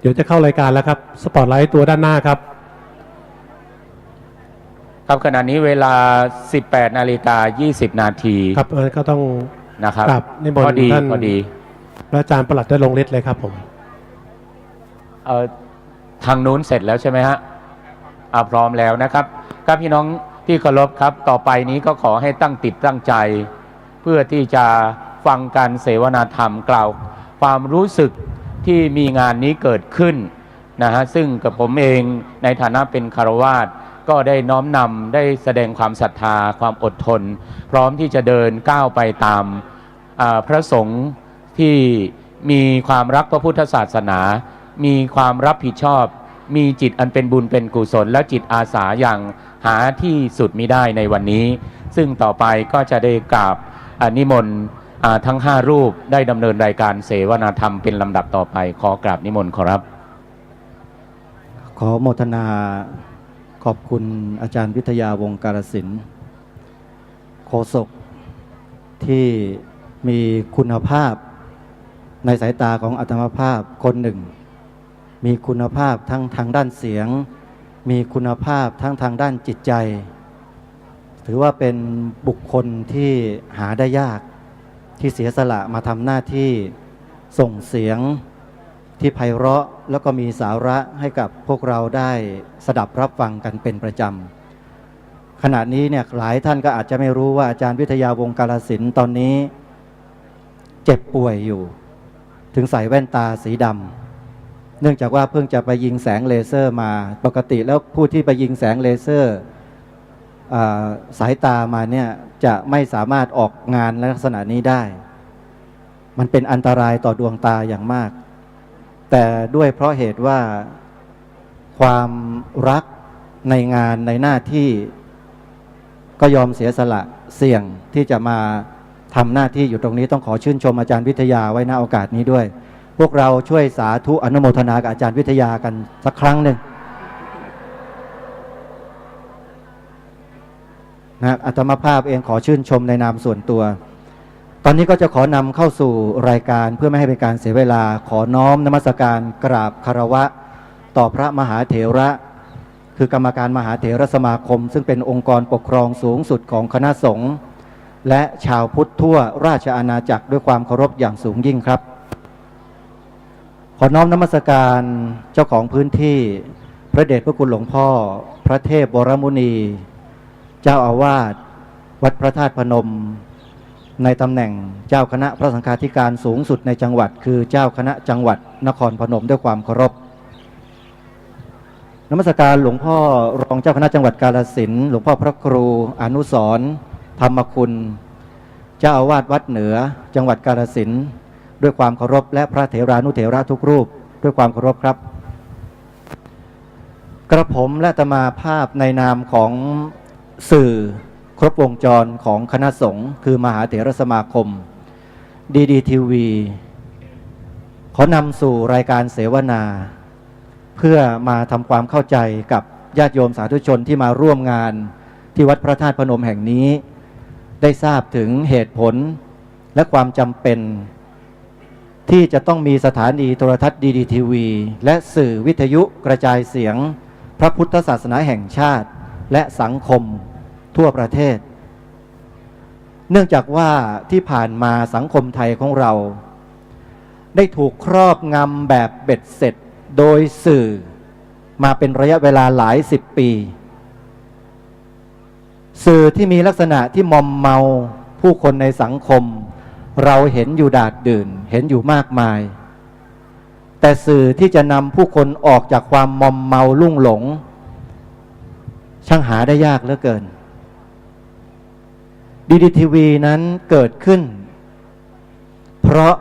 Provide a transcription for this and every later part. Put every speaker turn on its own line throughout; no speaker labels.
เดี๋ยวจะเข้ารายการแล้วครับ สปอตไลท์ตัวด้านหน้าครับ
ครับขณะนี้เวลา 18นาฬิกา20 นาที
ครับเออก็ต้อง
นะครับ
ครับนิมนต์
พอดี
ท่าน
พอดี
พระอาจารย์ประหลัดได้ลงฤทธิ์เลยครับผม
เอ่อทางนู้นเสร็จแล้วใช่ไหมฮะอ่าพร้อมแล้วนะครับ ครับพี่น้องที่เคารพครับ ต่อไปนี้ก็ขอให้ตั้งติดตั้งใจ เพื่อที่จะฟังการเสวนาธรรมกล่าว ความรู้สึก ที่มีงานนี้เกิดขึ้นนะฮะซึ่งกับผมเองในฐานะเป็นคารวาสก็ได้น้อมนำได้แสดงความศรัทธาความอดทน พร้อมที่จะเดินก้าวไปตามพระสงฆ์ที่มีความรักพระพุทธศาสนา มีความรับผิดชอบ มีจิตอันเป็นบุญเป็นกุศล และจิตอาสาอย่างหาที่สุดมิได้ในวันนี้ ซึ่งต่อไปก็จะได้กราบอนิมนต์ ทั้ง5รูปได้ดำเนินรายการเสวนาธรรมเป็นลำดับต่อไป ขอกราบนิมนต์ขอรับ
ขอโมทนาขอบคุณอาจารย์วิทยาวงการศิลป์โฆษกที่มีคุณภาพในสายตาของอัตมภาพคนหนึ่ง มีคุณภาพทั้งทางด้านเสียง มีคุณภาพทั้งทางด้านจิตใจ ถือว่าเป็นบุคคลที่หาได้ยาก ที่เสียสละมาทำหน้าที่ส่งเสียงที่ไพเราะแล้วก็มีสาระให้กับพวกเราได้สดับรับฟังกันเป็นประจำ ขณะนี้เนี่ยหลายท่านก็อาจจะไม่รู้ว่าอาจารย์วิทยาวงกาลสินธุ์ตอนนี้ เจ็บป่วยอยู่ ถึงใส่แว่นตาสีดำเนื่องจากว่าเพิ่งจะไปยิงแสงเลเซอร์มาปกติแล้วผู้ที่ไปยิงแสงเลเซอร์ สายตามาเนี่ยจะไม่สามารถออกงานลักษณะนี้ได้ มันเป็นอันตรายต่อดวงตาอย่างมาก แต่ด้วยเพราะเหตุว่าความรักในงานในหน้าที่ก็ยอมเสียสละเสี่ยงที่จะมาทำหน้าที่อยู่ตรงนี้ต้องขอชื่นชมอาจารย์วิทยาไว้ณโอกาสนี้ด้วย พวกเราช่วยสาธุอนุโมทนากับอาจารย์วิทยากันสักครั้งหนึ่ง นะอัตมภาพเองขอชื่นชมในนามส่วนตัว ตอนนี้ก็จะขอนำเข้าสู่รายการเพื่อไม่ให้เป็นการเสียเวลา ขอน้อมนมัสการกราบคารวะ ต่อพระมหาเถระ คือกรรมการมหาเถรสมาคม ซึ่งเป็นองค์กรปกครองสูงสุดของคณะสงฆ์และชาวพุทธทั่วราชอาณาจักรด้วยความเคารพอย่างสูงยิ่งครับ ขอน้อมนมัสการเจ้าของพื้นที่ พระเดชพระคุณหลวงพ่อ พระเทพบรมุนี เจ้าอาวาสวัดพระธาตุพนม ในตำแหน่งเจ้าคณะพระสังฆาธิการสูงสุดในจังหวัด คือเจ้าคณะจังหวัดนครพนมด้วยความเคารพนมัสการหลวงพ่อรองเจ้าคณะจังหวัดกาลสินหลวงพ่อพระครูอนุสรธรรมคุณ เจ้าอาวาสวัดเหนือ จังหวัดกาลสินด้วยความเคารพ และพระเถรานุเถระทุกรูป ด้วยความเคารพครับ กระผมและตมาภาพในนามของ สื่อครบวงจรของคณะสงฆ์คือมหาเถรสมาคมดีดีทีวีขอนำสู่รายการเสวนา เพื่อมาทำความเข้าใจกับญาติโยมสาธุชนที่มาร่วมงานที่วัดพระธาตุพนมแห่งนี้ ได้ทราบถึงเหตุผลและความจำเป็น ที่จะต้องมีสถานีโทรทัศน์ดีดีทีวีและสื่อวิทยุกระจายเสียง พระพุทธศาสนาแห่งชาติและสังคม ทั่วประเทศ เนื่องจากว่าที่ผ่านมาสังคมไทยของเรา ได้ถูกครอบงำแบบเบ็ดเสร็จโดยสื่อมาเป็นระยะเวลาหลายสิบปี สื่อที่มีลักษณะที่มอมเมาผู้คนในสังคม เราเห็นอยู่ดาดดื่น เห็นอยู่มากมาย แต่สื่อที่จะนำผู้คนออกจากความมอมเมาลุ่งหลง ช่างหาได้ยากเหลือเกิน ดีดีทีวีนั้นเกิดขึ้น เพราะ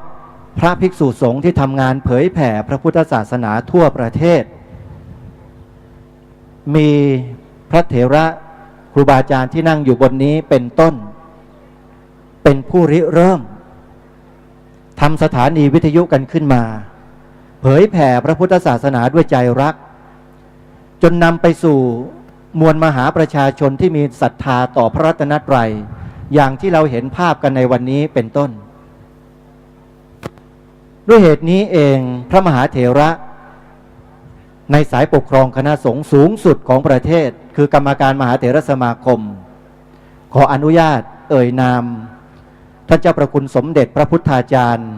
พระภิกษุสงฆ์ที่ทำงานเผยแผ่พระพุทธศาสนาทั่วประเทศ มีพระเถระครูบาอาจารย์ที่นั่งอยู่บนนี้เป็นต้น เป็นผู้ริเริ่มทำสถานีวิทยุกันขึ้นมา เผยแผ่พระพุทธศาสนาด้วยใจรัก จนนำไปสู่มวลมหาประชาชนที่มีศรัทธาต่อพระรัตนตรัย อย่างที่เราเห็นภาพกันในวันนี้เป็นต้น ด้วยเหตุนี้เองพระมหาเถระ ในสายปกครองคณะสงฆ์สูงสุดของประเทศ คือกรรมการมหาเถรสมาคม ขออนุญาตเอ่ยนาม ท่านเจ้าประคุณสมเด็จพระพุทธาจารย์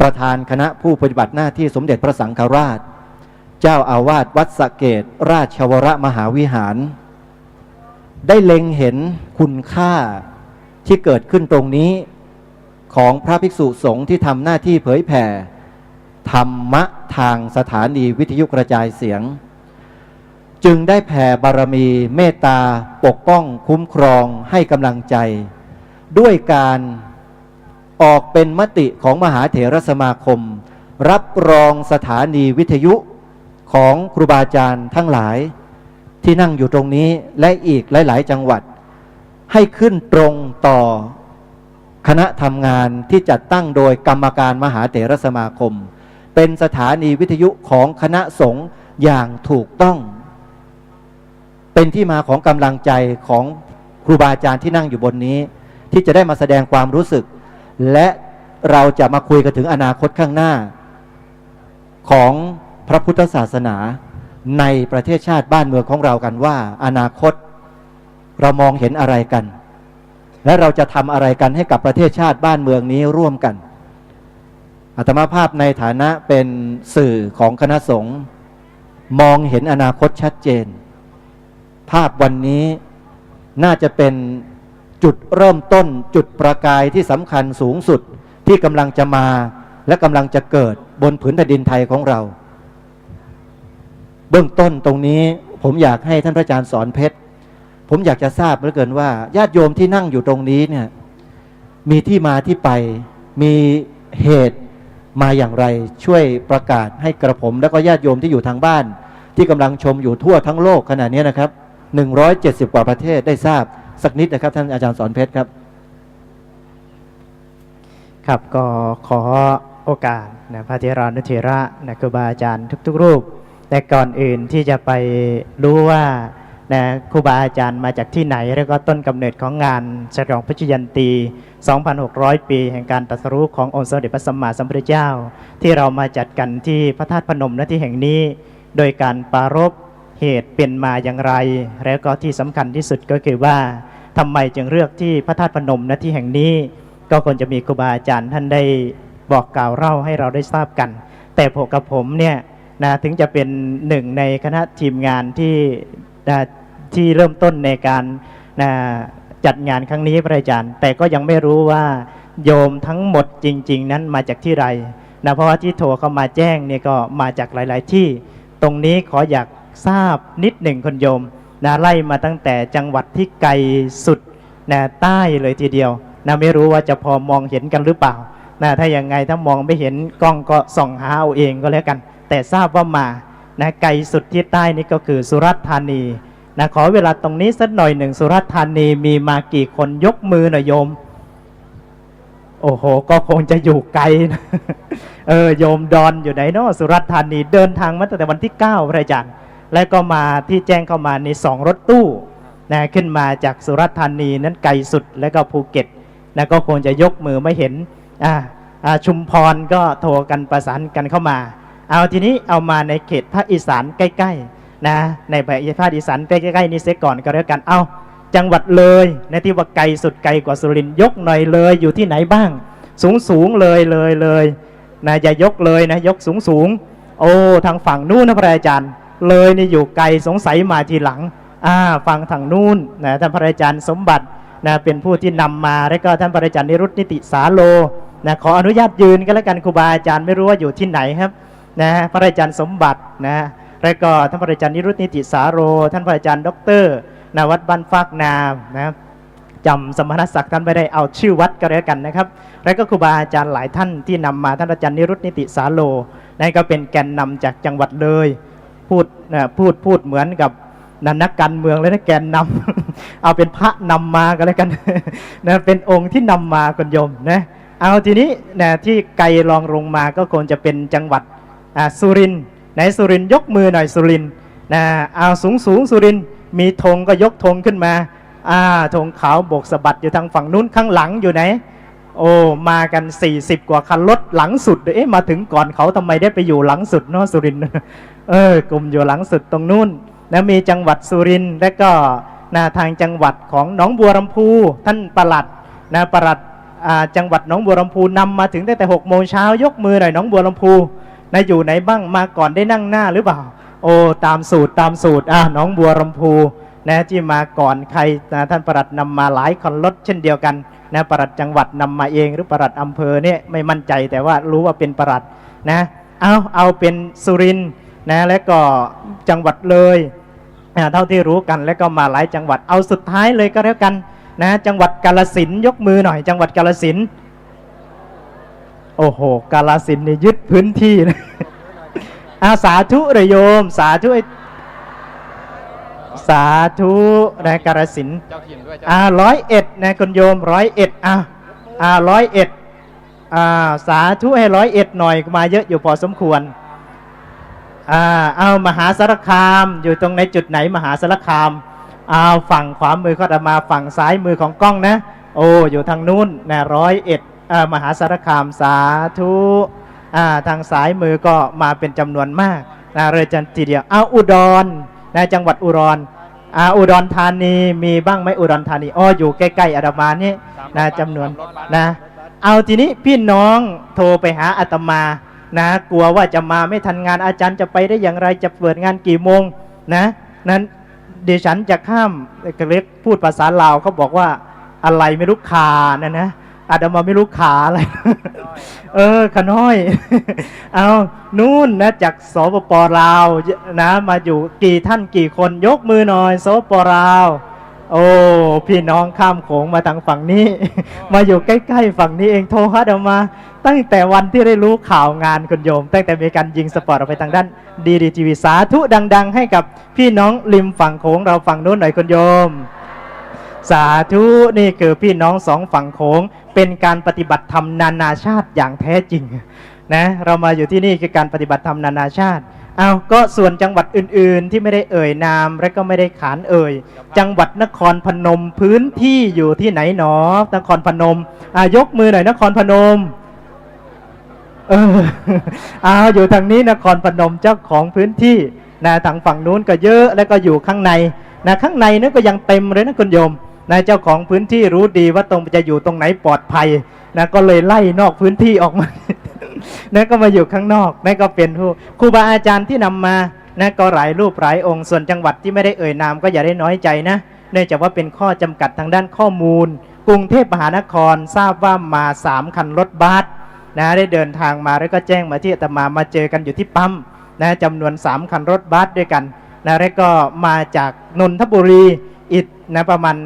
ประธานคณะผู้ปฏิบัติหน้าที่สมเด็จพระสังฆราช เจ้าอาวาสวัดสะเกตราชวรมหาวิหาร ได้เล็งเห็นคุณค่าที่เกิดขึ้นตรงนี้ของพระภิกษุสงฆ์ที่ทำหน้าที่เผยแผ่ ธรรมะทางสถานีวิทยุกระจายเสียง จึงได้แผ่บารมีเมตตาปกป้องคุ้มครองให้กำลังใจ ด้วยการออกเป็นมติของมหาเถรสมาคม รับรองสถานีวิทยุของครูบาอาจารย์ทั้งหลาย ที่นั่งอยู่ตรงนี้และอีกหลาย ๆ จังหวัด ให้ขึ้นตรงต่อคณะทำงานที่จัดตั้งโดยกรรมการมหาเถรสมาคม เป็นสถานีวิทยุของคณะสงฆ์อย่างถูกต้อง เป็นที่มาของกำลังใจของครูบาอาจารย์ที่นั่งอยู่บนนี้ ที่จะได้มาแสดงความรู้สึก และเราจะมาคุยกันถึงอนาคตข้างหน้า ของพระพุทธศาสนา ในประเทศชาติบ้านเมืองของเรากันว่า อนาคตเรามองเห็นอะไรกัน และเราจะทำอะไรกันให้กับประเทศชาติบ้านเมืองนี้ร่วมกันอาตมาภาพในฐานะเป็นสื่อของคณะสงฆ์มองเห็นอนาคตชัดเจน ภาพวันนี้น่าจะเป็นจุดเริ่มต้นจุดประกายที่สำคัญสูงสุดที่กำลังจะมาและกำลังจะเกิดบนผืนแผ่นดินไทยของเรา เบื้องต้นตรงนี้ผมอยากให้ท่านพระอาจารย์สอนเพชร ผมอยากจะทราบเหลือเกินว่าญาติโยมที่นั่งอยู่ตรงนี้เนี่ยมีที่มาที่ไปมีเหตุมาอย่างไรช่วยประกาศให้กระผม แล้วก็ญาติโยมที่อยู่ทางบ้าน ที่กำลังชมอยู่ทั่วทั้งโลกขณะนี้นะครับ170 กว่าประเทศได้ทราบสักนิดนะครับ ท่านอาจารย์สอนเพชรครับ
ครับก็ขอโอกาสนะพระเทรานุเทระนะครูบาอาจารย์ทุก ๆ รูป แต่ก่อนอื่นที่จะไปรู้ว่านะครูบาอาจารย์มาจากที่ไหน แล้วก็ต้นกำเนิดของงานฉลองพระชยันตี 2,600 ปี แห่งการตรัสรู้ขององค์สมเด็จพระสัมมาสัมพุทธเจ้า ที่เรามาจัดกันที่พระธาตุพนมณที่แห่งนี้ โดยการปารภเหตุเป็นมาอย่างไร แล้วก็ที่สำคัญที่สุดก็คือว่าทำไมจึงเลือกที่พระธาตุพนมณที่แห่งนี้ ก็ควรจะมีครูบาอาจารย์ท่านได้บอกกล่าวเล่าให้เราได้ทราบกัน แต่ผมกับผมเนี่ย นะถึงจะเป็นหนึ่งในคณะทีมงานที่นะที่เริ่มต้นในการนะจัดงานครั้งนี้พระอาจารย์ แต่ก็ยังไม่รู้ว่าโยมทั้งหมดจริง ๆ นั้นมาจากที่ไรนะเพราะว่าที่โทรเข้ามาแจ้งเนี่ยก็มาจากหลาย ๆ ที่ ตรงนี้ขออยากทราบนิดหนึ่งคนโยมนะไล่มาตั้งแต่จังหวัดที่ไกลสุดนะใต้เลยทีเดียวนะไม่รู้ว่าจะพอมองเห็นกันหรือเปล่านะถ้าอย่างไงถ้ามองไม่เห็นกล้องก็ส่องหาเอาเองก็แล้วกัน แต่ทราบว่ามานะไกลสุดที่ใต้นี่ก็คือสุราษฎร์ธานีนะขอเวลาตรงนี้สักหน่อยหนึ่งสุราษฎร์ธานีมีมากี่คนยกมือหน่อยโยม โอ้โห ก็คงจะอยู่ไกลนะเออโยมดอนอยู่ไหนเนาะสุราษฎร์ธานีเดินทางมาตั้งแต่วันที่ 9 พระอาจารย์ และก็มาที่แจ้งเข้ามาในสองรถตู้นะขึ้นมาจากสุราษฎร์ธานีนั้นไกลสุดแล้วก็ภูเก็ตนะก็คงจะยกมือไม่เห็นอ่าอ่าชุมพรก็โทรกันประสานกันเข้ามา เอาทีนี้เอามาในเขตภาคอีสานใกล้ๆนะในภาคอีสานใกล้ๆนี้เสียก่อนก็แล้วกันเอาจังหวัดเลยในที่ว่าไกลสุดไกลกว่าสุรินยกหน่อยเลยอยู่ที่ไหนบ้าง สูงสูงเลยเลยเลยนะอย่ายกเลยนะยกสูงสูงโอ้ทางฝั่งนู้นนะพระอาจารย์ เลยนี่อยู่ไกลสงสัยมาทีหลังอ่าฟังทางนู้นนะท่านพระอาจารย์สมบัตินะเป็นผู้ที่นำมาแล้วก็ท่านพระอาจารย์นิรุตนิติสาโลนะขออนุญาตยืนกันแล้วกันครูบาอาจารย์ไม่รู้ว่าอยู่ที่ไหนครับ นะพระอาจารย์สมบัตินะแล้วก็ท่านพระอาจารย์นิรุตนิติสาโร ท่านพระอาจารย์ด็อกเตอร์นวัดบ้านฟากนามนะจำสมณศักดิ์ท่านไม่ได้เอาชื่อวัดก็แล้วกันนะครับ แล้วก็ครูบาอาจารย์หลายท่านที่นำมาท่านอาจารย์นิรุตนิติสาโลนั่นก็เป็นแกนนำจากจังหวัดเลย พูดนะพูดพูดเหมือนกับนันนักการเมืองเลยนะแกนนำเอาเป็นพระนำมากันแล้วกันนะเป็นองค์ที่นำมาคนโยมนะเอาทีนี้นะที่ไกลรองลงมาก็คงจะเป็นจังหวัด อ่าสุรินไหนสุรินยกมือหน่อยสุรินนะเอาสูงสูงสุรินมีธงก็ยกธงขึ้นมาอ่าธงขาวโบกสะบัดอยู่ทางฝั่งนู้นข้างหลังอยู่ไหนโอ้มากัน 40 กว่าคันรถหลังสุดเอ๊ะมาถึงก่อนเขาทำไมได้ไปอยู่หลังสุดเนาะสุรินเออกลุ่มอยู่หลังสุดตรงนู้นแล้วมีจังหวัดสุรินและก็นาทางจังหวัดของหนองบัวลำพูท่านประหลัดนะประหลัดจังหวัดหนองบัวลำพูนำมาถึงตั้แต่6โมงเช้ายกมือหน่อยหนองบัวลำพู นะอยู่ไหนบ้างมาก่อนได้นั่งหน้าหรือเปล่า โอ้ตามสูตรตามสูตรอ่าหนองบัวลำพูนะที่มาก่อนใครนะท่านประหลัดนำมาหลายคันรถเช่นเดียวกันนะประหลัดจังหวัดนำมาเอง หรือประหลัดอำเภอเนี่ยไม่มั่นใจแต่ว่ารู้ว่าเป็นประหลัดนะเอาเอาเป็นสุรินนะและก็จังหวัดเลยอ่าเท่าที่รู้กันแล้วก็มาหลายจังหวัดเอาสุดท้ายเลยก็แล้วกันนะจังหวัดกาลสินยกมือหน่อยจังหวัดกาลสิน โอ้โห กาลสินธุ์นี่ยึดพื้นที่นะอาสาธุเลยโยม สาธุไอ้สาธุนะกาลสินธุ์
เจ้าถิ่นด้วยเจ้า
อ่าร้อยเอ็ดนะคุณโยมร้อยเอ็ดอ่าอ่าร้อยเอ็ดอ่าสาธุให้ร้อยเอ็ดหน่อยมาเยอะอยู่พอสมควรอ่าเอามหาสารคามอยู่ตรงในจุดไหนมหาสารคามเอาฝั่งขวามือก็จะมาฝั่งซ้ายมือของกล้องนะ โอ้อยู่ทางนู้นนะร้อยเอ็ดอ่า มหาสารคามสาธุทางซ้ายมือก็มาเป็นจำนวนมากนะเลยจันทีเดียวเอาอุดรนะจังหวัดอุดรอาอุดรธานีมีบ้างไหมอุดรธานีอ้ออยู่ใกล้ๆอาตมานี่นะจำนวนนะ เอาทีนี้พี่น้องโทรไปหาอาตมานะ กลัวว่าจะมาไม่ทันงานอาจารย์จะไปได้อย่างไรจะเปิดงานกี่โมงนะนั้นเดิฉันจะข้ามเล็กพูดภาษาลาวเขาบอกว่าอะไรไม่รู้ขานะนะ อาตมาไม่รู้ขาอะไร เออขน้อย เอานู่นนะจากสปปลาวนะมาอยู่กี่ท่านกี่คนยกมือหน่อยสปปลาว โอ้พี่น้องข้ามโขงมาทางฝั่งนี้ มาอยู่ใกล้ๆฝั่งนี้เองโทรฮัดออกมา ตั้งแต่วันที่ได้รู้ข่าวงานคุณโยม ตั้งแต่มีการยิงสปอร์ตออกไปทางด้านดีดีทีวีสาธุดัง ๆ ให้กับพี่น้องริมฝั่งโขงเราฝั่งนู้นหน่อยคุณโยม สาธุนี่คือพี่น้องสองฝั่งโขงเป็นการปฏิบัติธรรมนานาชาติอย่างแท้จริงนะเรามาอยู่ที่นี่คือการปฏิบัติธรรมนานาชาติเอาก็ส่วนจังหวัดอื่นๆ ที่ไม่ได้เอ่ยนามและก็ไม่ได้ขานเอ่ย จังหวัดนครพนมพื้นที่อยู่ที่ไหนหนอนครพนมอายกมือหน่อยนครพนมเออเอาอยู่ทางนี้นครพนมเจ้าของพื้นที่นะทางฝั่งนู้นก็เยอะแล้วก็อยู่ข้างในนะข้างในนั้นก็ยังเต็มเลยนะคุณโยม นะเจ้าของพื้นที่รู้ดีว่าตรงจะอยู่ตรงไหนปลอดภัยนะก็เลยไล่นอกพื้นที่ออกมานะก็มาอยู่ข้างนอกนะก็เป็นผู้ครูบาอาจารย์ที่นำมานะก็หลายรูปหลายองค์ส่วนจังหวัดที่ไม่ได้เอ่ยนามก็อย่าได้น้อยใจนะเนื่องจากว่าเป็นข้อจำกัดทางด้านข้อมูล กรุงเทพมหานครทราบว่ามาสามคันรถบัสนะได้เดินทางมาแล้วก็แจ้งมาที่อาตมามาเจอกันอยู่ที่ปั๊มนะจำนวน 3 คันรถบัสด้วยกันนะแล้วก็มาจากนนทบุรีอีกนะประมาณ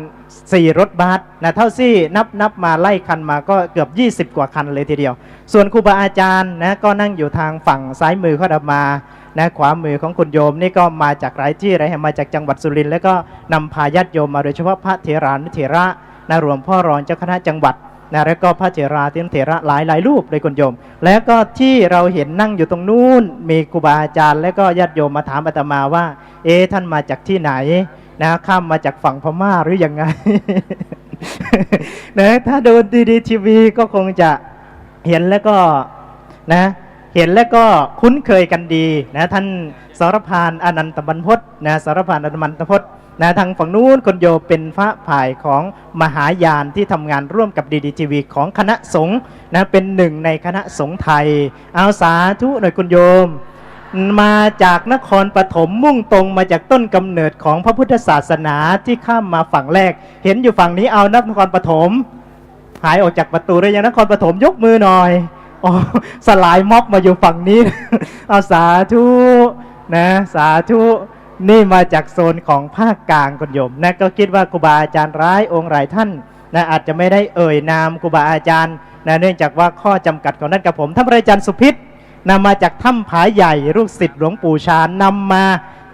4รถบัสนะเท่าที่นับนับมาไล่คันมาก็เกือบ 20 กว่าคันเลยทีเดียว ส่วนครูบาอาจารย์นะก็นั่งอยู่ทางฝั่งซ้ายมือเขาอาตมานะขวามือของคุณโยมนี่ก็มาจากหลายที่หลายแห่งมาจากจังหวัดสุรินทร์แล้วก็นำพาญาติโยมมาโดยเฉพาะพระเถรานุเถระนะรวมพ่อรองเจ้าคณะจังหวัดนะแล้วก็พระเจราตินเถระหลายหลายรูปเลยคุณโยม แล้วก็ที่เราเห็นนั่งอยู่ตรงนู้นมีครูบาอาจารย์ แล้วก็ญาติโยมมาถามอาตมาว่า เอ๊ท่านมาจากที่ไหน นะข้ามมาจากฝั่งพม่าหรือยังไงนะถ้าดูดีดีทีวีก็คงจะเห็นแล้วก็นะเห็นแล้วก็คุ้นเคยกันดีนะท่านสารพานอนันตบรรพตนะสารพานอนันตบรรพตนะทางฝั่งนู้นคนโยเป็นพระผ่ายของมหายานที่ทำงานร่วมกับดีดีทีวีของคณะสงฆ์นะเป็นหนึ่งในคณะสงฆ์ไทย เอาสาธุหน่อยคุณโยม มาจากนครปฐมมุ่งตรงมาจากต้นกำเนิดของพระพุทธศาสนาที่ข้ามมาฝั่งแรก เห็นอยู่ฝั่งนี้เอานครปฐมหายออกจากประตูเลยยังนครปฐมยกมือหน่อยอ๋อสลายม็อบมาอยู่ฝั่งนี้เอาสาธุนะสาธุนี่มาจากโซนของภาคกลางคุณโยมนะก็คิดว่าครูบาอาจารย์ร้ายองค์หลายท่านนะอาจจะไม่ได้เอ่ยนามครูบาอาจารย์นะเนื่องจากว่าข้อจำกัดของนั่นกับผมท่านอาจารย์สุพิษ นำมาจากถ้ำผาใหญ่ลูกศิษย์หลวงปู่ชานำมา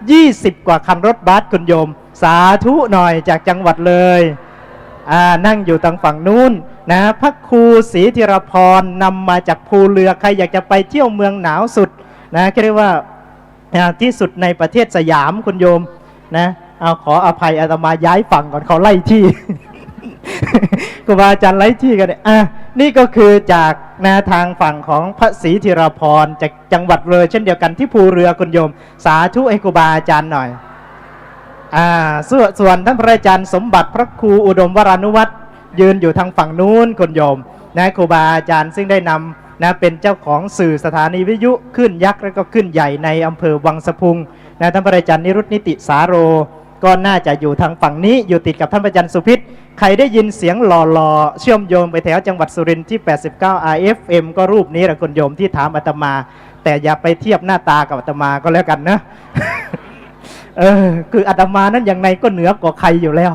20 กว่าคันรถบัสคุณโยม สาธุหน่อยจากจังหวัดเลยอ่านั่งอยู่ทางฝั่งนู้นนะพระครูศรีธีรพรนำมาจากภูเรือ ใครอยากจะไปเที่ยวเมืองหนาวสุดนะเรียกว่าอ่าที่สุดในประเทศสยามคุณโยมนะเอาขออภัยอาตมาย้ายฝั่งก่อนเขาไล่ที่ ครูบาอาจารย์ไล่ที่กันเนี่ยอะนี่ก็คือจากนะทางฝั่งของพระศรีธีรพรจากจังหวัดเลย เช่นเดียวกันที่ภูเรือคุณโยม สาธุให้ครูบาอาจารย์หน่อยอ่าส่วนส่วนท่านพระอาจารย์สมบัติพระครูอุดมวรานุวัตรยืนอยู่ทางฝั่งนู้นคุณโยมนะครูบาอาจารย์ซึ่งได้นำนะเป็นเจ้าของสื่อสถานีวิทยุขึ้นยักษ์และก็ขึ้นใหญ่ในอำเภอวังสะพุงนะท่านพระอาจารย์นิรุตนิติสาโร ก็น่าจะอยู่ทางฝั่งนี้อยู่ติดกับท่านพระจารย์สุพิษ ใครได้ยินเสียงหล่อๆ เชื่อมโยงไปแถวจังหวัดสุรินทร์ที่ 89 RFM ก็รูปนี้แหละคุณโยมที่ถามอาตมา แต่อย่าไปเทียบหน้าตากับอาตมาก็แล้วกันนะเออคืออาตมานั้นอย่างไรก็เหนือกว่าใครอยู่แล้ว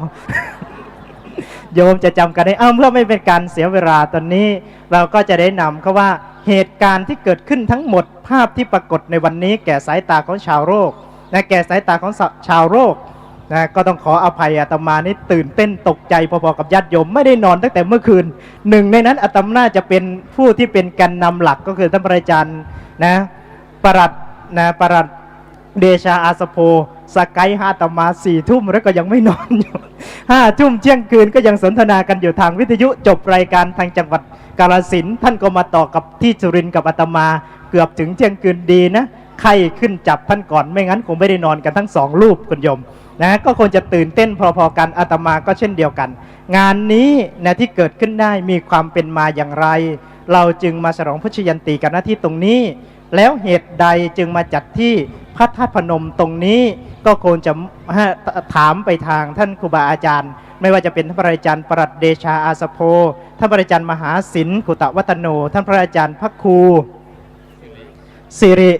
โยมจะจำกันได้อ้าวเพื่อไม่เป็นการเสียเวลาตอนนี้ เราก็จะได้นำเขาว่าเหตุการณ์ที่เกิดขึ้นทั้งหมดภาพที่ปรากฏในวันนี้ แก่สายตาของชาวโลกนะแก่สายตาของชาวโลก นะก็ต้องขออภัยอาตมานี่ตื่นเต้นตกใจพอๆกับญาติโยมไม่ได้นอนตั้งแต่เมื่อคืนหนึ่งในนั้นอาตมาน่าจะเป็นผู้ที่เป็นแกันนำหลักก็คือท่านพระอาจารย์นะปรัดนะปรัดเดชาอาสโพสกายฮาตมาสี่ทุ่มแล้วก็ยังไม่นอนอยู่ห้าทุ่มเที่ยงคืนก็ยังสนทนากันอยู่ทางวิทยุจบรายการทางจังหวัดกาลสินท่านก็มาต่อกับที่สุรินทร์กับอาตมาเกือบถึงเที่ยงคืนดีนะไข้ขึ้นจับท่านก่อนไม่งั้นคงไม่ได้นอนกันทั้งสองรูปคุณโยม นะก็คงจะตื่นเต้นพอๆกันอาตมาก็เช่นเดียวกัน งานนี้นะที่เกิดขึ้นได้มีความเป็นมาอย่างไร เราจึงมาฉลองพุทธยันตีกันหน้าที่ตรงนี้ แล้วเหตุใดจึงมาจัดที่พระธาตุพนมตรงนี้ก็คงจะถามไปทางท่านครูบาอาจารย์ ไม่ว่าจะเป็นท่านพระอาจารย์ปรัดเดชาอาสโพท่านพระอาจารย์มหาศิลป์ขุตวัตโน ท่านพระอาจารย์พระครูสิริ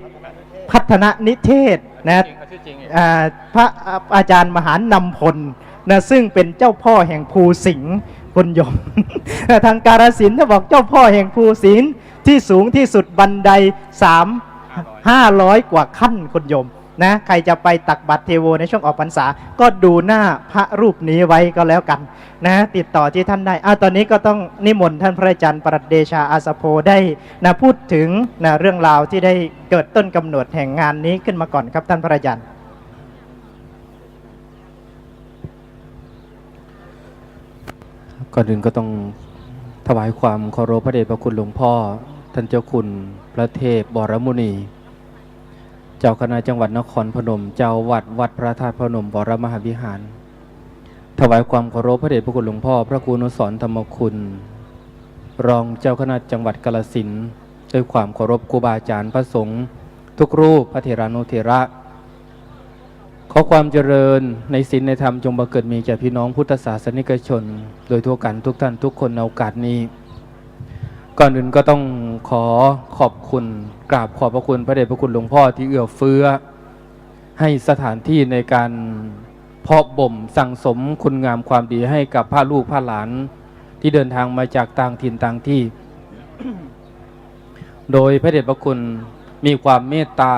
พัฒนนิเทศ นะอ่าพระอาจารย์มหานำพลนะซึ่งเป็นเจ้าพ่อแห่งภูสิงห์คุณโยมทางการสินธุ์ถ้าบอกเจ้าพ่อแห่งภูสิงห์ที่สูงที่สุดบันไดสามห้าร้อยกว่าขั้นคุณโยม นะใครจะไปตักบัตรเทโวในช่วงออกพรรษา ก็ดูหน้าพระรูปนี้ไว้ก็แล้วกันนะติดต่อที่ท่านได้อาตอนนี้ก็ต้องนิมนต์ท่านพระอาจารย์ปรัดเดชาอาสโพได้นะพูดถึงนะเรื่องราวที่ได้เกิดต้นกำเนิดแห่งงานนี้ขึ้นมาก่อนครับท่านพระอาจารย์
ก่อนอื่นก็ต้องถวายความเคารพพระเดชพระคุณหลวงพ่อ ท่านเจ้าคุณพระเทพบรมุนี จ้าคณะจังหวัดนครพนม เจ้าวัดวัดพระธาตุพนมบรมหาวิหาร ถวายความเคารพพระเดชพระคุณหลวงพ่อ พระครูนุสรณ์ธรรมคุณ รองเจ้าคณะจังหวัดกาลสินด้วยความเคารพครูบาอาจารย์พระสงฆ์ทุกรูปพระเถรานุเถระ ขอความเจริญในศีลในธรรมจงบังเกิดมีแก่พี่น้องพุทธศาสนิกชน โดยทั่วกันทุกท่านทุกคนในโอกาสนี้ ก่อนอื่นก็ต้องขอขอบคุณกราบขอบพระคุณพระเดชพระคุณหลวงพ่อที่เอื้อเฟื้อ ให้สถานที่ในการเพาะบ่มสั่งสมคุณงามความดีให้กับพระลูกพระหลาน ที่เดินทางมาจากต่างถิ่นต่างที่ โดยพระเดชพระคุณมีความเมตตา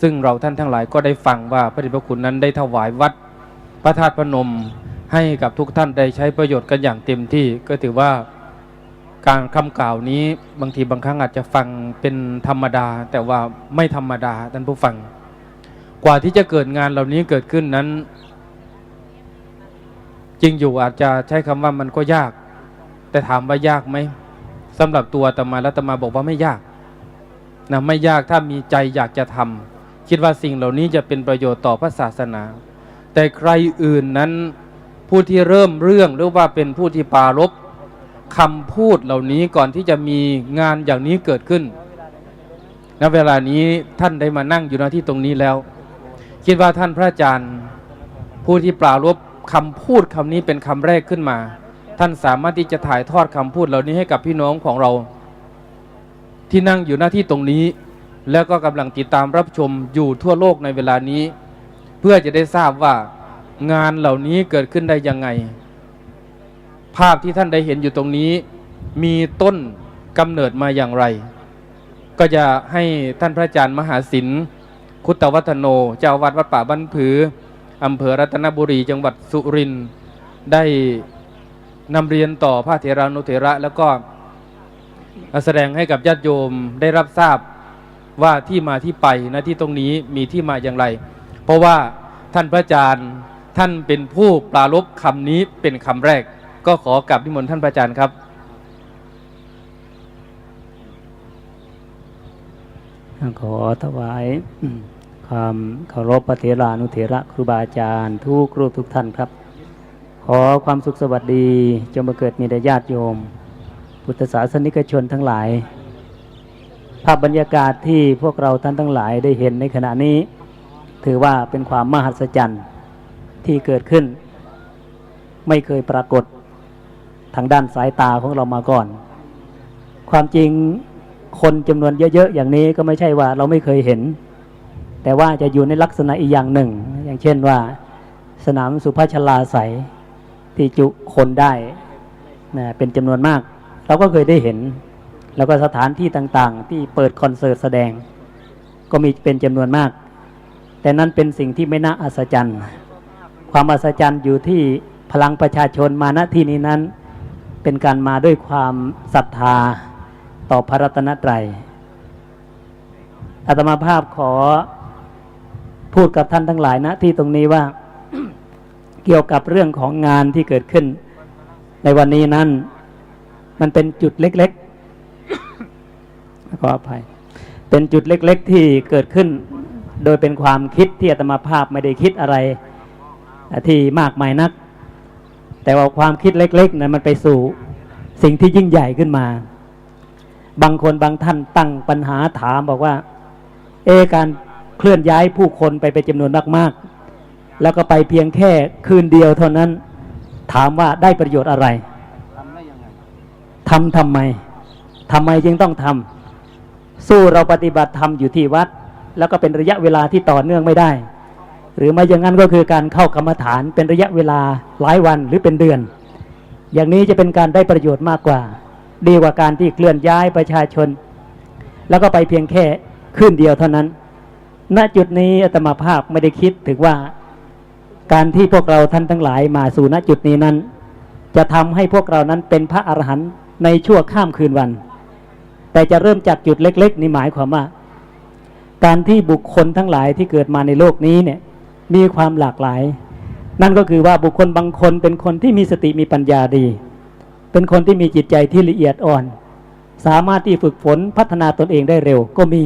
ซึ่งเราท่านทั้งหลายก็ได้ฟังว่าพระเดชพระคุณนั้นได้ถวายวัดพระธาตุพนมให้กับทุกท่านได้ใช้ประโยชน์กันอย่างเต็มที่ก็ถือว่า การคำกล่าวนี้บางทีบางครั้งอาจจะฟังเป็นธรรมดา แต่ว่าไม่ธรรมดาท่านผู้ฟัง กว่าที่จะเกิดงานเหล่านี้เกิดขึ้นนั้น จริงอยู่อาจจะใช้คำว่ามันก็ยาก แต่ถามว่ายากไหมสำหรับตัวตมาและตมาบอกว่าไม่ยากนะไม่ยากถ้ามีใจอยากจะทำคิดว่าสิ่งเหล่านี้จะเป็นประโยชน์ต่อพระศาสนา แต่ใครอื่นนั้นผู้ที่เริ่มเรื่องหรือว่าเป็นผู้ที่ปารบ คำพูดเหล่านี้ก่อนที่จะมีงานอย่างนี้เกิดขึ้นณเวลานี้ท่านได้มานั่งอยู่หน้าที่ตรงนี้แล้ว คิดว่าท่านพระอาจารย์ ผู้ที่ปรารบคำพูดคำนี้เป็นคำแรกขึ้นมา ท่านสามารถที่จะถ่ายทอดคำพูดเหล่านี้ให้กับพี่น้องของเรา ที่นั่งอยู่หน้าที่ตรงนี้ แล้วก็กำลังติดตามรับชมอยู่ทั่วโลกในเวลานี้ เพื่อจะได้ทราบว่างานเหล่านี้เกิดขึ้นได้ยังไง ภาพที่ท่านได้เห็นอยู่ตรงนี้ มีต้นกำเนิดมาอย่างไร ก็จะให้ท่านพระอาจารย์มหาศิลคุตวัฒโน เจ้าวาดวัดป่าบ้านผืออำเภอรัตนบุรีจังหวัดสุรินทร์ได้นำเรียนต่อพระเถรานุเถระ แล้วก็แสดงให้กับญาติโยมได้รับทราบว่าที่มาที่ไปนะที่ตรงนี้มีที่มาอย่างไร เพราะว่าท่านพระอาจารย์ท่านเป็นผู้ปรารบคำนี้เป็นคำแรก ก็ขอกลับนิมนต์ท่านพระอาจารย์ครับ
ขอถวายความเคารพพระเถรานุเถระครูบาอาจารย์ทุกรูปทุกท่านครับ ขอความสุขสวัสดีจงมาเกิดมีแด่ญาติโยม พุทธศาสนิกชนทั้งหลาย ภาพบรรยากาศที่พวกเราท่านทั้งหลายได้เห็นในขณะนี้ ถือว่าเป็นความมหัศจรรย์ที่เกิดขึ้น ไม่เคยปรากฏ ทางด้านสายตาของเรามาก่อน ความจริงคนจำนวนเยอะๆอย่างนี้ก็ไม่ใช่ว่าเราไม่เคยเห็น แต่ว่าจะอยู่ในลักษณะอีกอย่างหนึ่ง อย่างเช่นว่า สนามสุภาชลาใสยที่จุคนได้นะเป็นจำนวนมาก เราก็เคยได้เห็น แล้วก็สถานที่ต่างๆ ที่เปิดคอนเสิร์ตแสดง ก็มีเป็นจำนวนมาก แต่นั้นเป็นสิ่งที่ไม่น่าอัศจรรย์ ความอัศจรรย์อยู่ที่พลังประชาชนมาณที่นี้นั้น เป็นการมาด้วยความศรัทธาต่อพระรัตนตรัยอาตมาภาพขอพูดกับท่านทั้งหลายนะที่ตรงนี้ว่าเกี่ยวกับเรื่องของงานที่เกิดขึ้น ในวันนี้นั้น มันเป็นจุดเล็กๆขออภัย เป็นจุดเล็กๆที่เกิดขึ้น โดยเป็นความคิดที่อาตมาภาพไม่ได้คิดอะไรที่มากมายนัก แต่ว่าความคิดเล็กๆนั้นมันไปสู่สิ่งที่ยิ่งใหญ่ขึ้นมา บางคนบางท่านตั้งปัญหาถามบอกว่า เอการเคลื่อนย้ายผู้คนไปเป็นจำนวนมากๆ แล้วก็ไปเพียงแค่คืนเดียวเท่านั้น ถามว่าได้ประโยชน์อะไรทำทำไมทำไมจึงต้องทำสู้เราปฏิบัติธรรมอยู่ที่วัด แล้วก็เป็นระยะเวลาที่ต่อเนื่องไม่ได้ หรือไม่อย่างนั้นก็คือการเข้ากรรมฐานเป็นระยะเวลาหลายวันหรือเป็นเดือน อย่างนี้จะเป็นการได้ประโยชน์มากกว่า ดีกว่าการที่เคลื่อนย้ายประชาชน แล้วก็ไปเพียงแค่คืนเดียวเท่านั้น ณจุดนี้อาตมาภาพไม่ได้คิดถึงว่าการที่พวกเราท่านทั้งหลายมาสู่ณจุดนี้นั้น จะทำให้พวกเรานั้นเป็นพระอรหันต์ในชั่วข้ามคืนวัน แต่จะเริ่มจากจุดเล็ก ๆ นี่หมายความว่า การที่บุคคลทั้งหลายที่เกิดมาในโลกนี้เนี่ย มีความหลากหลาย นั่นก็คือว่าบุคคลบางคนเป็นคนที่มีสติมีปัญญาดี เป็นคนที่มีจิตใจที่ละเอียดอ่อน สามารถที่ฝึกฝนพัฒนาตนเองได้เร็วก็มี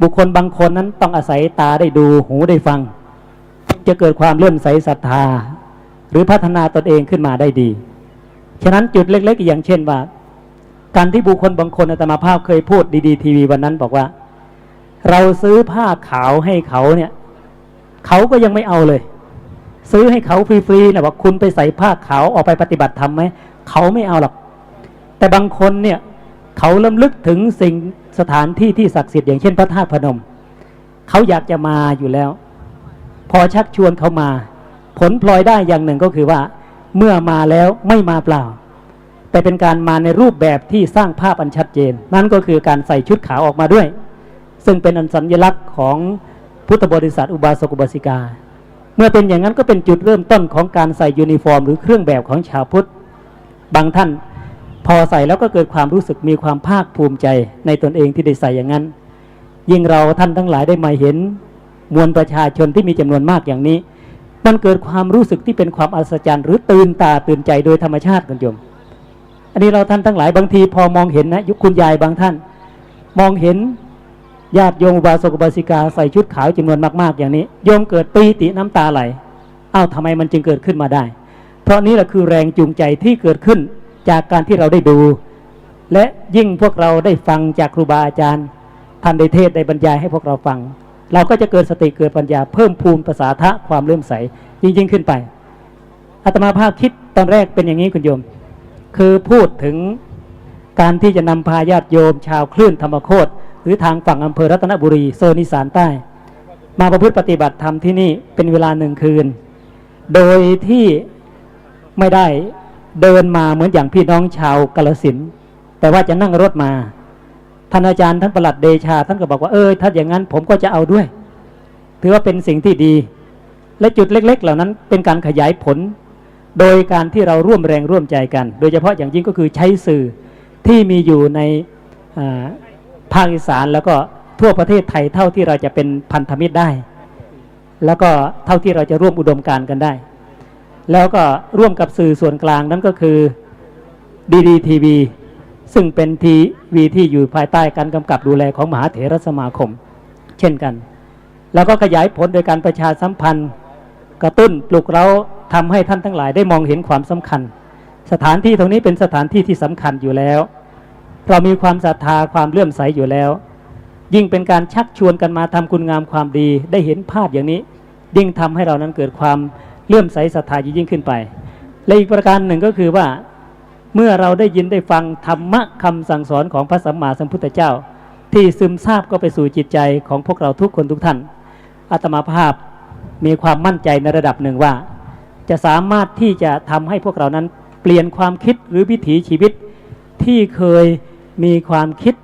บุคคลบางคนนั้นต้องอาศัยตาได้ดูหูได้ฟัง จะเกิดความเลื่อมใสศรัทธา หรือพัฒนาตนเองขึ้นมาได้ดี ฉะนั้นจุดเล็ก ๆ อย่างเช่นว่า การที่บุคคลบางคนอาตมาภาพเคยพูดดีๆทีวีวันนั้นบอกว่า เราซื้อผ้าขาวให้เขาเนี่ย เขาก็ยังไม่เอาเลย ซื้อให้เขาฟรีๆนะว่าคุณไปใส่ผ้าขาวออกไปปฏิบัติธรรมไหมเขาไม่เอาหรอก แต่บางคนเนี่ยเขาลำลึกถึงสิ่งสถานที่ที่ศักดิ์สิทธิ์อย่างเช่นพระธาตุพนม เขาอยากจะมาอยู่แล้ว พอชักชวนเขามา ผลพลอยได้อย่างหนึ่งก็คือว่า เมื่อมาแล้วไม่มาเปล่า แต่เป็นการมาในรูปแบบที่สร้างภาพอันชัดเจน นั่นก็คือการใส่ชุดขาวออกมาด้วย ซึ่งเป็นอันสัญลักษณ์ของ พุทธบริษัทอุบาสกอุบาสิกา เมื่อเป็นอย่างนั้นก็เป็นจุดเริ่มต้นของการใส่ยูนิฟอร์ม หรือเครื่องแบบของชาวพุทธ บางท่านพอใส่แล้วก็เกิดความรู้สึกมีความภาคภูมิใจในตนเองที่ได้ใส่อย่างนั้น ยิ่งเราท่านทั้งหลายได้มาเห็น มวลประชาชนที่มีจำนวนมากอย่างนี้ มันเกิดความรู้สึกที่เป็นความอัศจรรย์ หรือตื่นตาตื่นใจโดยธรรมชาติกันโยมอันนี้เราท่านทั้งหลายบางทีพอมองเห็นนะยุคคุณยายบางท่าน มองเห็น ญาติโยมบาสกบาสิกาใส่ชุดขาวจำนวนมากๆ อย่างนี้ โยมเกิดปีติน้ำตาไหลอ้าวทำไมมันจึงเกิดขึ้นมาได้ เพราะนี่แหละคือแรงจูงใจที่เกิดขึ้นจากการที่เราได้ดู และยิ่งพวกเราได้ฟังจากครูบาอาจารย์ท่านได้เทศน์ได้บรรยายให้พวกเราฟัง เราก็จะเกิดสติเกิดปัญญาเพิ่มพูนภาษาทะความเลื่อมใสยิ่งขึ้นไปอาตมาภาพคิดตอนแรกเป็นอย่างนี้คุณโยม คือพูดถึงการที่จะนำพาญาติโยมชาวคลื่นธรรมโคต หรือทางฝั่งอำเภอรัตนบุรีโซนอีสานใต้ มาประพฤติปฏิบัติธรรมที่นี่เป็นเวลาหนึ่งคืน โดยที่ไม่ได้เดินมาเหมือนอย่างพี่น้องชาวกาลสินแต่ว่าจะนั่งรถมาท่านอาจารย์ท่านประหลัดเดชา ท่านก็บอกว่าเออถ้าอย่างนั้นผมก็จะเอาด้วย ถือว่าเป็นสิ่งที่ดี และจุดเล็ก ๆ เหล่านั้นเป็นการขยายผล โดยการที่เราร่วมแรงร่วมใจกัน โดยเฉพาะอย่างยิ่งก็คือใช้สื่อที่มีอยู่ในอ่า ภาคอีสานแล้วก็ทั่วประเทศไทยเท่าที่เราจะเป็นพันธมิตรได้ แล้วก็เท่าที่เราจะร่วมอุดมการณ์กันได้ แล้วก็ร่วมกับสื่อส่วนกลางนั่นก็คือ DDTV ซึ่งเป็นทีวีที่อยู่ภายใต้การกำกับดูแลของมหาเถรสมาคม เช่นกัน แล้วก็ขยายผลโดยการประชาสัมพันธ์ กระตุ้นปลุกเราทำให้ท่านทั้งหลายได้มองเห็นความสำคัญ สถานที่ตรงนี้เป็นสถานที่ที่สำคัญอยู่แล้ว เรามีความศรัทธาความเลื่อมใสอยู่แล้ว ยิ่งเป็นการชักชวนกันมาทำคุณงามความดีได้เห็นภาพอย่างนี้ ยิ่งทำให้เรานั้นเกิดความเลื่อมใสศรัทธายิ่งขึ้นไป และอีกประการหนึ่งก็คือว่าเมื่อเราได้ยินได้ฟังธรรมะคำสั่งสอนของพระสัมมาสัมพุทธเจ้า ที่ซึมซาบก็ไปสู่จิตใจของพวกเราทุกคนทุกท่านอาตมาภาพมีความมั่นใจในระดับหนึ่งว่า จะสามารถที่จะทำให้พวกเรานั้นเปลี่ยนความคิดหรือวิถีชีวิตที่เคย มีความคิด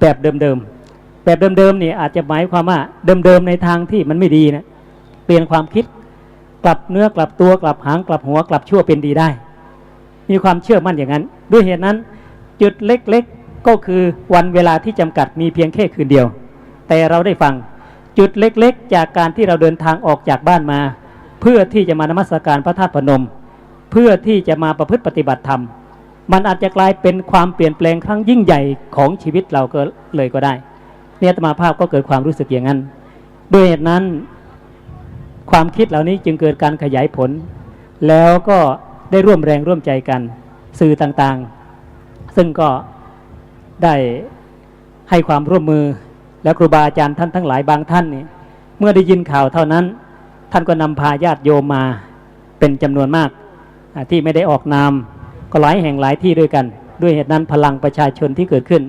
แบบเดิมๆแบบเดิมๆนี่อาจจะหมายความว่าเดิมๆในทางที่มันไม่ดีนะเปลี่ยนความคิดกลับเนื้อกลับตัวกลับหางกลับหัวกลับชั่วเป็นดีได้ มีความเชื่อมั่นอย่างนั้น ด้วยเหตุนั้น จุดเล็กๆก็คือวันเวลาที่จำกัดมีเพียงแค่คืนเดียว แต่เราได้ฟังจุดเล็กๆ จากการที่เราเดินทางออกจากบ้านมา เพื่อที่จะมานมัสการพระธาตุพนม เพื่อที่จะมาประพฤติปฏิบัติธรรม มันอาจจะกลายเป็นความเปลี่ยนแปลงครั้งยิ่งใหญ่ของชีวิตเราก็เลยก็ได้ เนี่ยตมาภาพก็เกิดความรู้สึกอย่างนั้น ด้วยเหตุนั้น ความคิดเหล่านี้จึงเกิดการขยายผล แล้วก็ได้ร่วมแรงร่วมใจกัน สื่อต่างๆ ซึ่งก็ได้ให้ความร่วมมือและครูบาอาจารย์ท่านทั้งหลายบางท่านนี่เมื่อได้ยินข่าวเท่านั้น ท่านก็นำพาญาติโยมมาเป็นจำนวนมากที่ไม่ได้ออกนาม ก็หลายแห่งหลายที่ด้วยกัน ด้วยเหตุนั้นพลังประชาชนที่เกิดขึ้น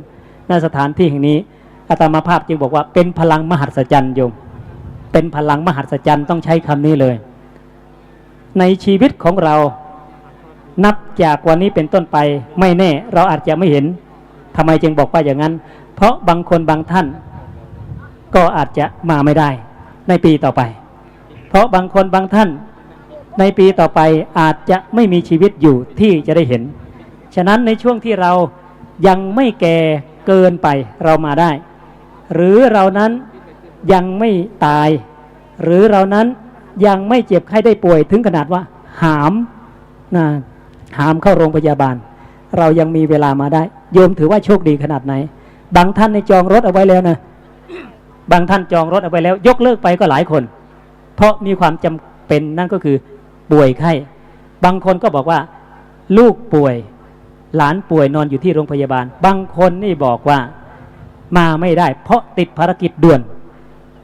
ณสถานที่แห่งนี้อาตมาภาพจึงบอกว่าเป็นพลังมหัศจรรย์โยมเป็นพลังมหัศจรรย์ต้องใช้คำนี้เลย ในชีวิตของเรานับจากวันนี้เป็นต้นไปไม่แน่ เราอาจจะไม่เห็นทำไมจึงบอกว่าอย่างนั้น เพราะบางคนบางท่าน ก็อาจจะมาไม่ได้ในปีต่อไป เพราะบางคนบางท่าน ในปีต่อไปอาจจะไม่มีชีวิตอยู่ที่จะได้เห็น ฉะนั้นในช่วงที่เรายังไม่แก่เกินไปเรามาได้ หรือเรานั้นยังไม่ตาย หรือเรานั้นยังไม่เจ็บไข้ได้ป่วยถึงขนาดว่า หามนะหามเข้าโรงพยาบาล เรายังมีเวลามาได้ โยมถือว่าโชคดีขนาดไหน บางท่านในจองรถเอาไว้แล้วนะบางท่านจองรถเอาไว้แล้ว ยกเลิกไปก็หลายคน เพราะมีความจำเป็นนั่นก็คือ ป่วยไข้ บางคนก็บอกว่า ลูกป่วย หลานป่วยนอนอยู่ที่โรงพยาบาล บางคนนี่บอกว่ามาไม่ได้ เพราะติดภารกิจด่วน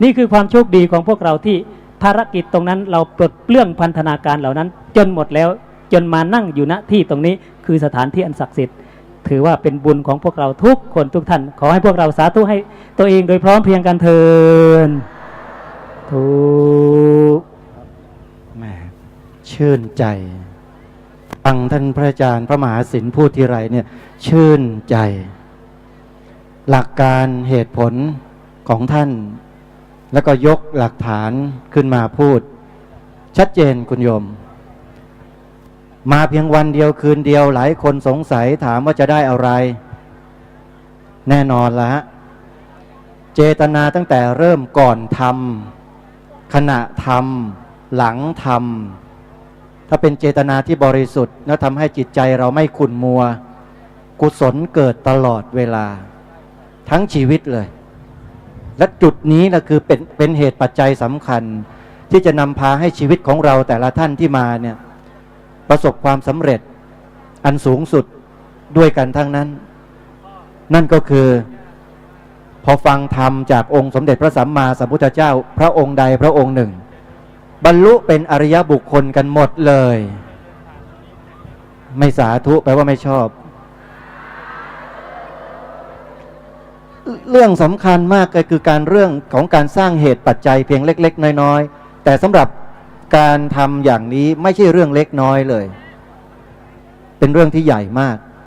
นี่คือความโชคดีของพวกเราที่ภารกิจตรงนั้นเราปลดเปลื้องพันธนาการเหล่านั้น จนหมดแล้วจนมานั่งอยู่ณที่ตรงนี้คือสถานที่อันศักดิ์สิทธิ์ถือว่าเป็นบุญของพวกเราทุกคนทุกท่าน ขอให้พวกเราสาธุให้ตัวเองโดยพร้อมเพียงกันเทินทุก
ชื่นใจ ฟังท่านพระอาจารย์พระมหาศิลป์พูดทีไรเนี่ย ชื่นใจ หลักการเหตุผลของท่าน แล้วก็ยกหลักฐานขึ้นมาพูด ชัดเจนคุณโยม มาเพียงวันเดียวคืนเดียวหลายคนสงสัยถามว่าจะได้อะไร แน่นอนละฮะเจตนาตั้งแต่เริ่มก่อนทำขณะทำหลังทำ ถ้าเป็นเจตนาที่บริสุทธิ์แล้วทำให้จิตใจเราไม่ขุ่นมัว กุศลเกิดตลอดเวลา ทั้งชีวิตเลย และจุดนี้นะคือเป็นเป็นเหตุปัจจัยสำคัญ ที่จะนำพาให้ชีวิตของเราแต่ละท่านที่มาเนี่ยประสบความสำเร็จอันสูงสุดด้วยกันทั้งนั้น นั่นก็คือ พอฟังธรรมจากองค์สมเด็จพระสัมมาสัมพุทธเจ้า พระองค์ใดพระองค์หนึ่ง บรรลุเป็นอริยบุคคลกันหมดเลย ไม่สาธุแปลว่าไม่ชอบ เรื่องสำคัญมากก็คือการเรื่องของการสร้างเหตุปัจจัยเพียงเล็ก ๆ น้อยๆ แต่สำหรับการทำอย่างนี้ไม่ใช่เรื่องเล็กน้อยเลย เป็นเรื่องที่ใหญ่มาก